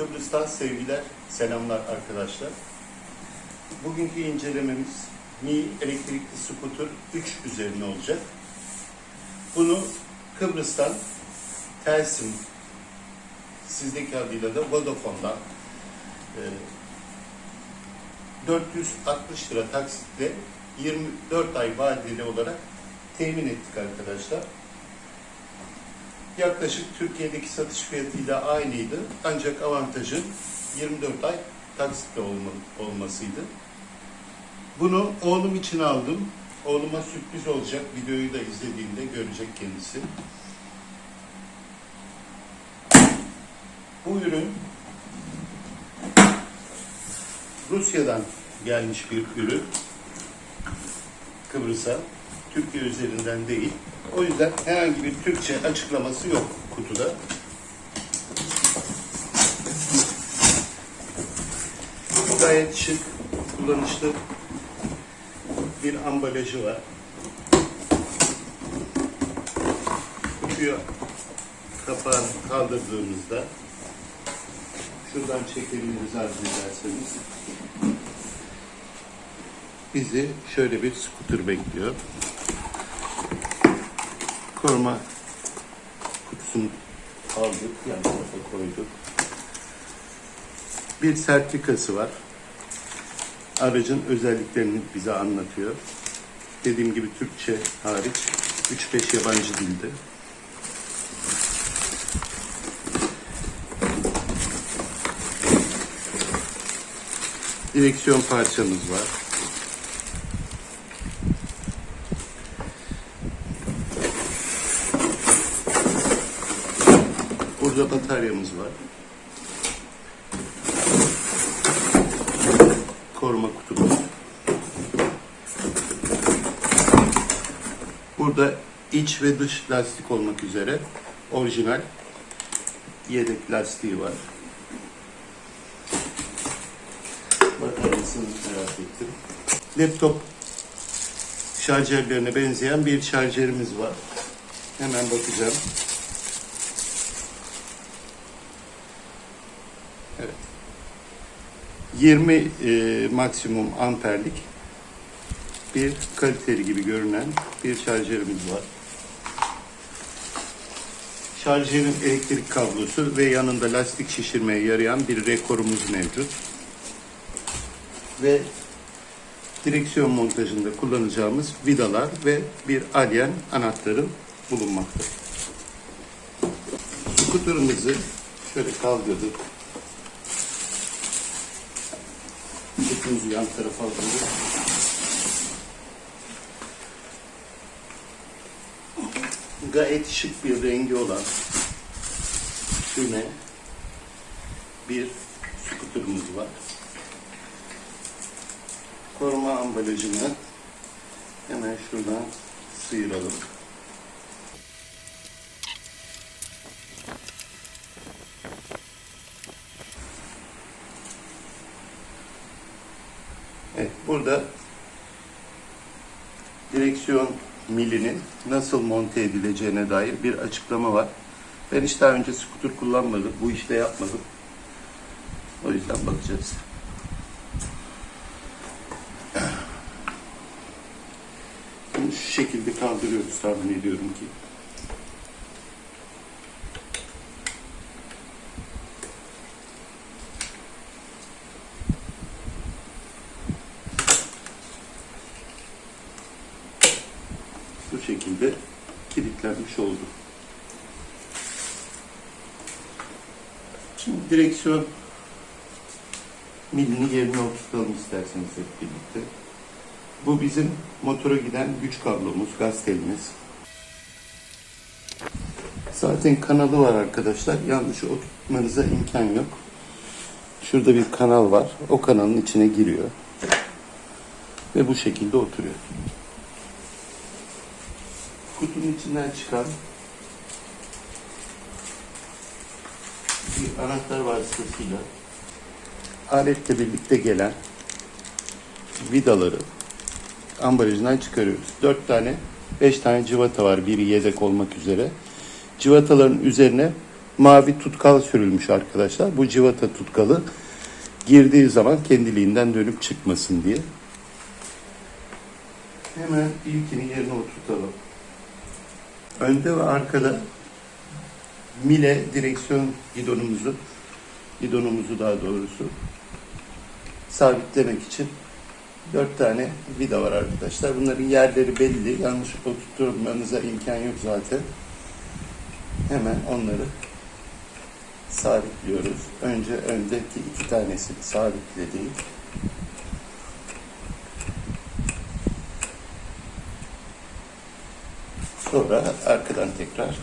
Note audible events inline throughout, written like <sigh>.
Kıbrıs'tan sevgiler, selamlar arkadaşlar. Bugünkü incelememiz Mi elektrikli skuter 3 üzerine olacak. Bunu Kıbrıs'tan Telsim, sizdeki adıyla da Vodafone'dan e, 460 lira taksitle 24 ay vadeli olarak temin ettik arkadaşlar. Yaklaşık Türkiye'deki satış fiyatıyla aynıydı. Ancak avantajı 24 ay taksitle olma- olmasıydı. Bunu oğlum için aldım. Oğluma sürpriz olacak. Videoyu da izlediğinde görecek kendisi. Bu ürün Rusya'dan gelmiş bir ürün. Kıbrıs'a. Türkiye üzerinden değil. O yüzden herhangi bir Türkçe açıklaması yok kutuda. Gayet şık, kullanışlı bir ambalajı var. Kutuyu kapağını kaldırdığımızda şuradan çekebiliriz arzu ederseniz. Bizi şöyle bir skuter bekliyor. Koruma kutusunu aldık, yan tarafa koyduk. Bir sertifikası var. Aracın özelliklerini bize anlatıyor. Dediğim gibi Türkçe hariç 3-5 yabancı dilde. Direksiyon parçamız var. Burada bataryamız var. Koruma kutumuz. Burada iç ve dış lastik olmak üzere orijinal yedek lastiği var. Bataryasını merak ettim. Laptop şarjörlerine benzeyen bir şarjörümüz var. Hemen bakacağım. 20 e, maksimum amperlik bir kaliteli gibi görünen bir şarjörümüz var. Şarjörün elektrik kablosu ve yanında lastik şişirmeye yarayan bir rekorumuz mevcut. Ve direksiyon montajında kullanacağımız vidalar ve bir alyen anahtarı bulunmakta. Skuterımızı şöyle kaldırdık. Kutumuzu yan tarafa alıyoruz. Gayet şık bir rengi olan şöyle bir skuterımız var. Koruma ambalajını hemen şuradan sıyıralım. Burada direksiyon milinin nasıl monte edileceğine dair bir açıklama var. Ben hiç daha önce skuter kullanmadım, bu işte yapmadım. O yüzden bakacağız. Bunu şu şekilde kaldırıyoruz tahmin ediyorum ki. Bu şekilde kilitlenmiş oldu. Şimdi direksiyon milini yerine oturtalım isterseniz hep birlikte. Bu bizim motora giden güç kablomuz, gaz telimiz. Zaten kanalı var arkadaşlar. Yanlış oturtmanıza imkan yok. Şurada bir kanal var. O kanalın içine giriyor. Ve bu şekilde oturuyor. Kutunun içinden çıkan bir anahtar vasıtasıyla aletle birlikte gelen vidaları ambalajından çıkarıyoruz. 4 tane, 5 tane cıvata var. Biri yedek olmak üzere. Cıvataların üzerine mavi tutkal sürülmüş arkadaşlar. Bu civata tutkalı girdiği zaman kendiliğinden dönüp çıkmasın diye. Hemen ilkini yerine oturtalım. Önde ve arkada mile direksiyon gidonumuzu gidonumuzu daha doğrusu sabitlemek için dört tane vida var arkadaşlar. Bunların yerleri belli. Yanlış oturtmanıza imkan yok zaten. Hemen onları sabitliyoruz. Önce öndeki iki tanesini sabitledik. Sonra arkadan tekrar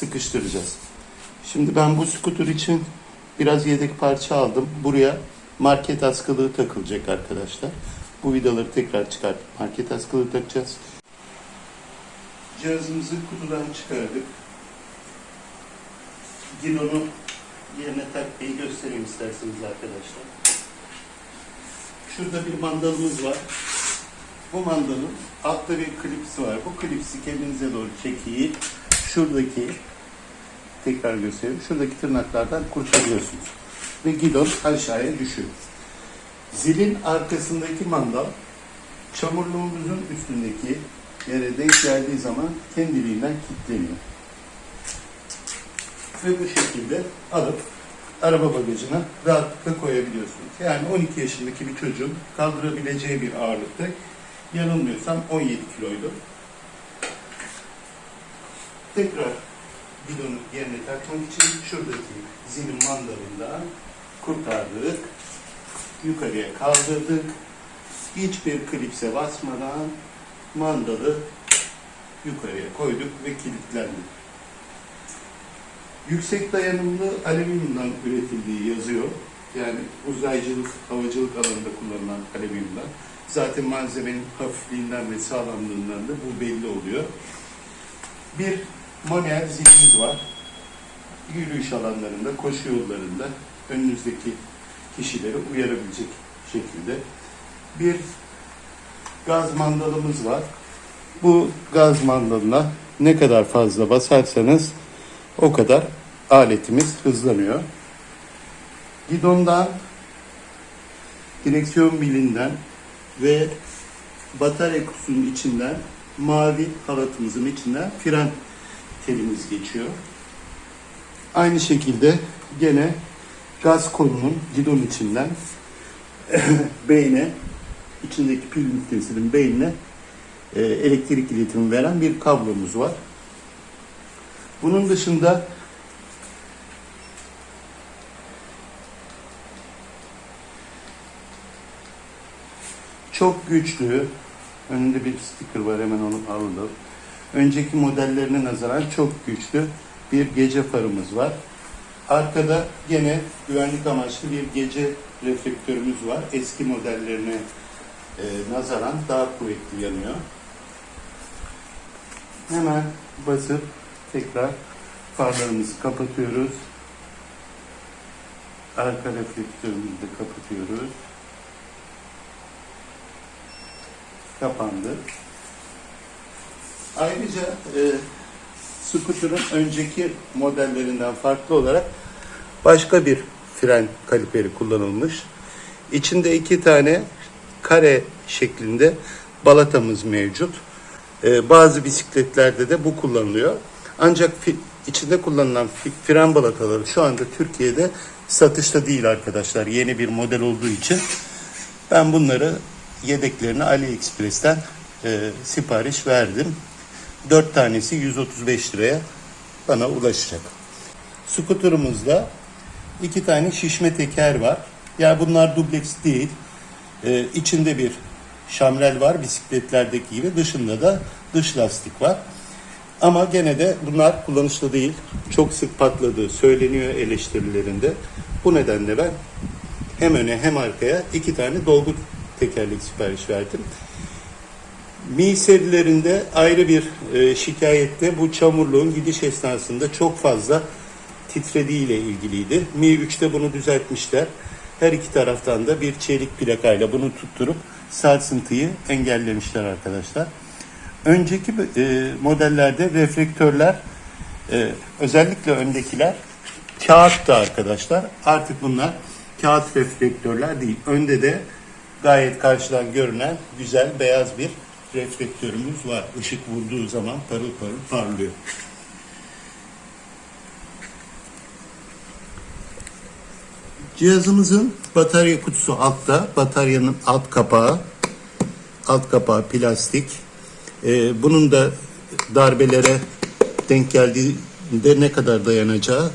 sıkıştıracağız. Şimdi ben bu skuter için biraz yedek parça aldım. Buraya market askılığı takılacak arkadaşlar. Bu vidaları tekrar çıkartıp market askılığı takacağız. Cihazımızı kutudan çıkardık. Gidonu yerine takmayı göstereyim isterseniz arkadaşlar. Şurada bir mandalımız var. Bu mandalın altta bir klipsi var. Bu klipsi kendinize doğru çekeyip şuradaki tekrar göstereyim. Şuradaki tırnaklardan kurtarıyorsunuz. Ve gidon aşağıya düşüyor. Zilin arkasındaki mandal çamurluğumuzun üstündeki yere denk geldiği zaman kendiliğinden kilitleniyor. Ve bu şekilde alıp araba bagajına rahatlıkla koyabiliyorsunuz. Yani 12 yaşındaki bir çocuğun kaldırabileceği bir ağırlıkta yanılmıyorsam 17 kiloydu. Tekrar bidonu yerine takmak için şuradaki zilin mandalından kurtardık. Yukarıya kaldırdık. Hiçbir klipse basmadan mandalı yukarıya koyduk ve kilitlendi. Yüksek dayanımlı alüminyumdan üretildiği yazıyor. Yani uzaycılık, havacılık alanında kullanılan alüminyumdan. Zaten malzemenin hafifliğinden ve sağlamlığından da bu belli oluyor. Bir manuel zilimiz var. Yürüyüş alanlarında, koşu yollarında önünüzdeki kişileri uyarabilecek şekilde. Bir gaz mandalımız var. Bu gaz mandalına ne kadar fazla basarsanız o kadar aletimiz hızlanıyor. Gidondan, direksiyon bilinden ve batarya kutusunun içinden mavi halatımızın içinden fren telimiz geçiyor. Aynı şekilde gene gaz kolunun gidon içinden <coughs> beyne içindeki pil ünitesinin beynine e, elektrik iletimi veren bir kablomuz var. Bunun dışında çok güçlü önünde bir sticker var hemen onu alalım. Önceki modellerine nazaran çok güçlü bir gece farımız var. Arkada gene güvenlik amaçlı bir gece reflektörümüz var. Eski modellerine e, nazaran daha kuvvetli yanıyor. Hemen basıp tekrar farlarımızı kapatıyoruz. Arka reflektörümüzü de kapatıyoruz. Kapandı. Ayrıca e, Scooter'ın önceki modellerinden farklı olarak başka bir fren kaliperi kullanılmış. İçinde iki tane kare şeklinde balatamız mevcut. Ee, bazı bisikletlerde de bu kullanılıyor. Ancak içinde kullanılan fren balataları şu anda Türkiye'de satışta değil arkadaşlar. Yeni bir model olduğu için ben bunları yedeklerini AliExpress'ten e, sipariş verdim. 4 tanesi 135 liraya bana ulaşacak. Scooter'ımızda iki tane şişme teker var. Yani bunlar dubleks değil. Ee, içinde bir şamrel var bisikletlerdeki gibi. Dışında da dış lastik var. Ama gene de bunlar kullanışlı değil. Çok sık patladığı söyleniyor eleştirilerinde. Bu nedenle ben hem öne hem arkaya iki tane dolgu tekerlek sipariş verdim. Mi serilerinde ayrı bir e, şikayette bu çamurluğun gidiş esnasında çok fazla titrediği ilgiliydi. Mi 3'te bunu düzeltmişler. Her iki taraftan da bir çelik plakayla bunu tutturup sarsıntıyı engellemişler arkadaşlar. Önceki e, modellerde reflektörler Ee, özellikle öndekiler kağıttı arkadaşlar. Artık bunlar kağıt reflektörler değil. Önde de gayet karşıdan görünen güzel beyaz bir reflektörümüz var. Işık vurduğu zaman parıl parıl parlıyor. Cihazımızın batarya kutusu altta. Bataryanın alt kapağı. Alt kapağı plastik. Ee, bunun da darbelere denk geldiğinde ne kadar dayanacağı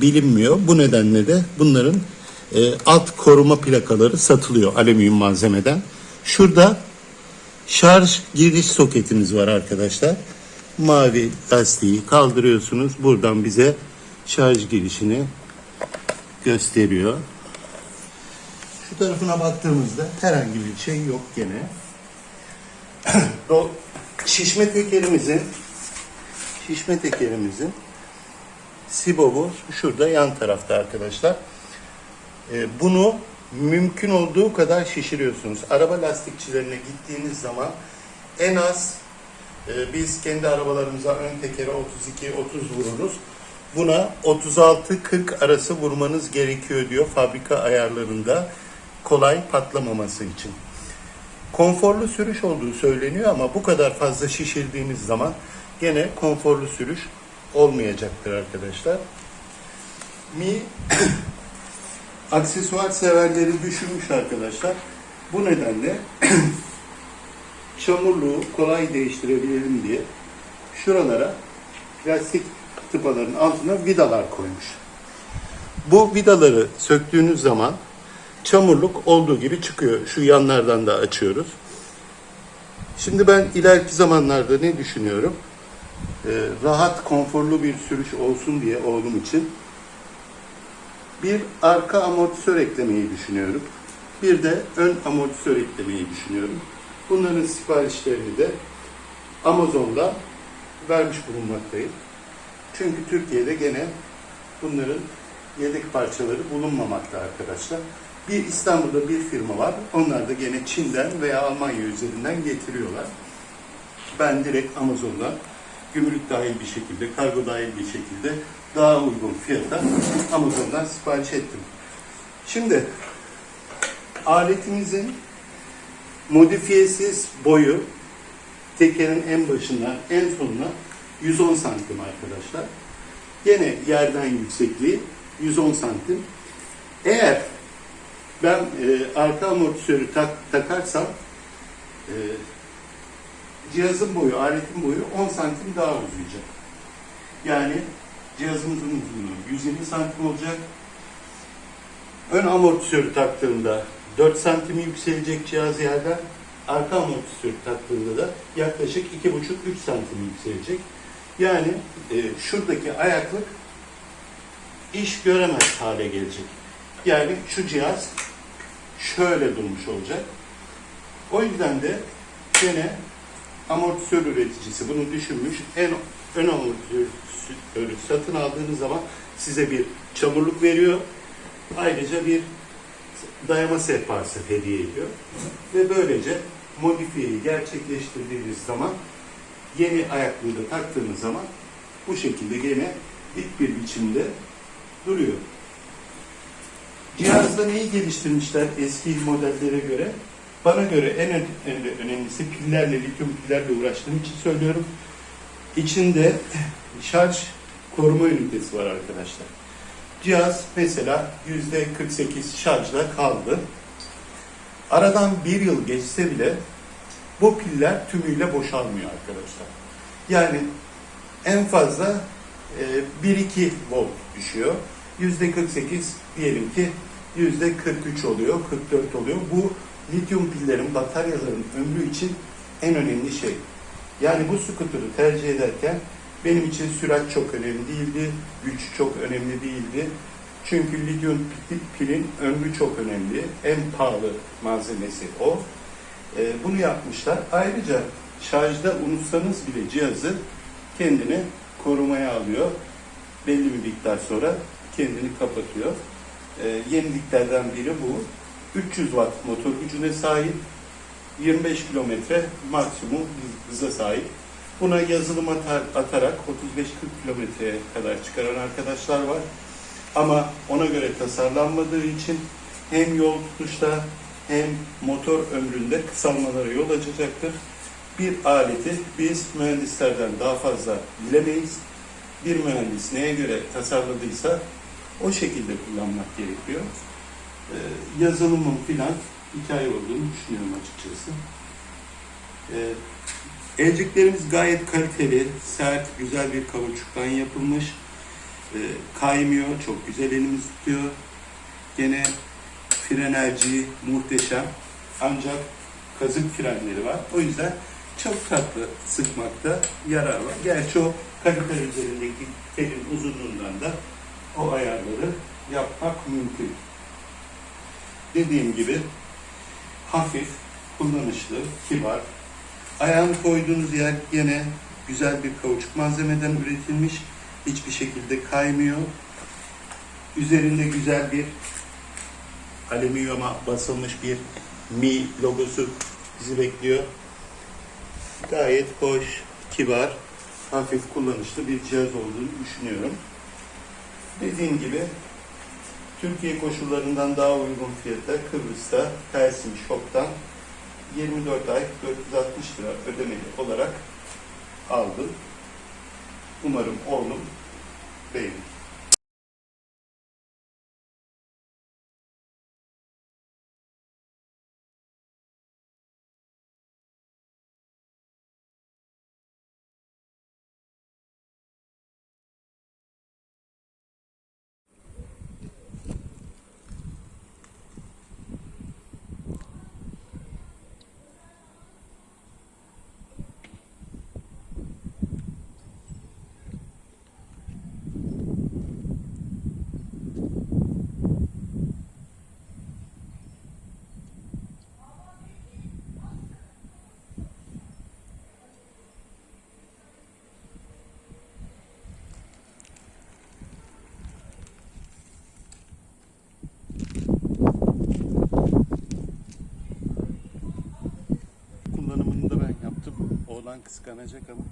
bilinmiyor. Bu nedenle de bunların e, alt koruma plakaları satılıyor alüminyum malzemeden. Şurada şarj giriş soketimiz var arkadaşlar. Mavi lastiği kaldırıyorsunuz. Buradan bize şarj girişini gösteriyor. Şu tarafına baktığımızda herhangi bir şey yok gene. <clears throat> Do- şişme tekerimizin şişme tekerimizin Sibobu şurada yan tarafta arkadaşlar. Ee, bunu mümkün olduğu kadar şişiriyorsunuz. Araba lastikçilerine gittiğiniz zaman en az e, biz kendi arabalarımıza ön tekere 32-30 vururuz. Buna 36-40 arası vurmanız gerekiyor diyor fabrika ayarlarında kolay patlamaması için. Konforlu sürüş olduğu söyleniyor ama bu kadar fazla şişirdiğiniz zaman gene konforlu sürüş olmayacaktır arkadaşlar. Mi <coughs> aksesuar severleri düşünmüş arkadaşlar. Bu nedenle <clears throat> çamurluğu kolay değiştirebilelim diye şuralara plastik tıpaların altına vidalar koymuş. Bu vidaları söktüğünüz zaman çamurluk olduğu gibi çıkıyor. Şu yanlardan da açıyoruz. Şimdi ben ileriki zamanlarda ne düşünüyorum? Ee, rahat, konforlu bir sürüş olsun diye oğlum için bir arka amortisör eklemeyi düşünüyorum. Bir de ön amortisör eklemeyi düşünüyorum. Bunların siparişlerini de Amazon'da vermiş bulunmaktayım. Çünkü Türkiye'de gene bunların yedek parçaları bulunmamakta arkadaşlar. Bir İstanbul'da bir firma var. Onlar da gene Çin'den veya Almanya üzerinden getiriyorlar. Ben direkt Amazon'dan gümrük dahil bir şekilde, kargo dahil bir şekilde daha uygun fiyata Amazon'dan sipariş ettim. Şimdi aletimizin modifiyesiz boyu tekerin en başından en sonuna 110 santim arkadaşlar. Yine yerden yüksekliği 110 santim. Eğer ben e, arka amortisörü tak, takarsam e, cihazın boyu, aletin boyu 10 santim daha uzayacak. Yani cihazımızın uzunluğu 120 santim olacak. Ön amortisörü taktığımda 4 santim yükselecek cihaz yerden. Arka amortisörü taktığımda da yaklaşık 2,5-3 santim yükselecek. Yani e, şuradaki ayaklık iş göremez hale gelecek. Yani şu cihaz şöyle durmuş olacak. O yüzden de gene amortisör üreticisi bunu düşünmüş. En ön amortisörü satın aldığınız zaman size bir çamurluk veriyor. Ayrıca bir dayama sehpası hediye ediyor. Ve böylece modifiyeyi gerçekleştirdiğiniz zaman yeni ayaklığı da taktığınız zaman bu şekilde gene dik bir biçimde duruyor. Cihazda neyi geliştirmişler eski modellere göre? Bana göre en önemlisi pillerle, lityum pillerle uğraştığım için söylüyorum. İçinde şarj koruma ünitesi var arkadaşlar. Cihaz mesela yüzde 48 şarjla kaldı. Aradan bir yıl geçse bile bu piller tümüyle boşalmıyor arkadaşlar. Yani en fazla e, 1-2 volt düşüyor. Yüzde 48 diyelim ki yüzde 43 oluyor, 44 oluyor. Bu lityum pillerin, bataryaların ömrü için en önemli şey. Yani bu scooter'ı tercih ederken benim için sürat çok önemli değildi, güç çok önemli değildi. Çünkü lityum pi- pilin ömrü çok önemli. En pahalı malzemesi o. Ee, bunu yapmışlar. Ayrıca şarjda unutsanız bile cihazı kendini korumaya alıyor. Belli bir miktar sonra kendini kapatıyor. Ee, yeniliklerden biri bu. 300 watt motor gücüne sahip. 25 kilometre maksimum hız- hıza sahip. Buna yazılım atar, atarak 35-40 kilometreye kadar çıkaran arkadaşlar var. Ama ona göre tasarlanmadığı için hem yol tutuşta hem motor ömründe kısalmalara yol açacaktır. Bir aleti biz mühendislerden daha fazla bilemeyiz. Bir mühendis neye göre tasarladıysa o şekilde kullanmak gerekiyor. Ee, yazılımın filan hikaye olduğunu düşünüyorum açıkçası. Ee, elciklerimiz gayet kaliteli, sert, güzel bir kauçuktan yapılmış. Ee, kaymıyor, çok güzel elimiz tutuyor. Gene frenelci muhteşem. Ancak kazık frenleri var. O yüzden çok tatlı sıkmakta yarar var. Gerçi o kalite üzerindeki telin uzunluğundan da o ayarları yapmak mümkün. Dediğim gibi hafif, kullanışlı, kibar. Ayağını koyduğunuz yer yine güzel bir kauçuk malzemeden üretilmiş. Hiçbir şekilde kaymıyor. Üzerinde güzel bir alüminyuma basılmış bir Mi logosu bizi bekliyor. Gayet hoş, kibar, hafif kullanışlı bir cihaz olduğunu düşünüyorum. Dediğim gibi Türkiye koşullarından daha uygun fiyata Kıbrıs'ta Telsim Shop'tan 24 ay 460 lira ödemeli olarak aldım. Umarım oğlum beğenir. Oğlan kıskanacak ama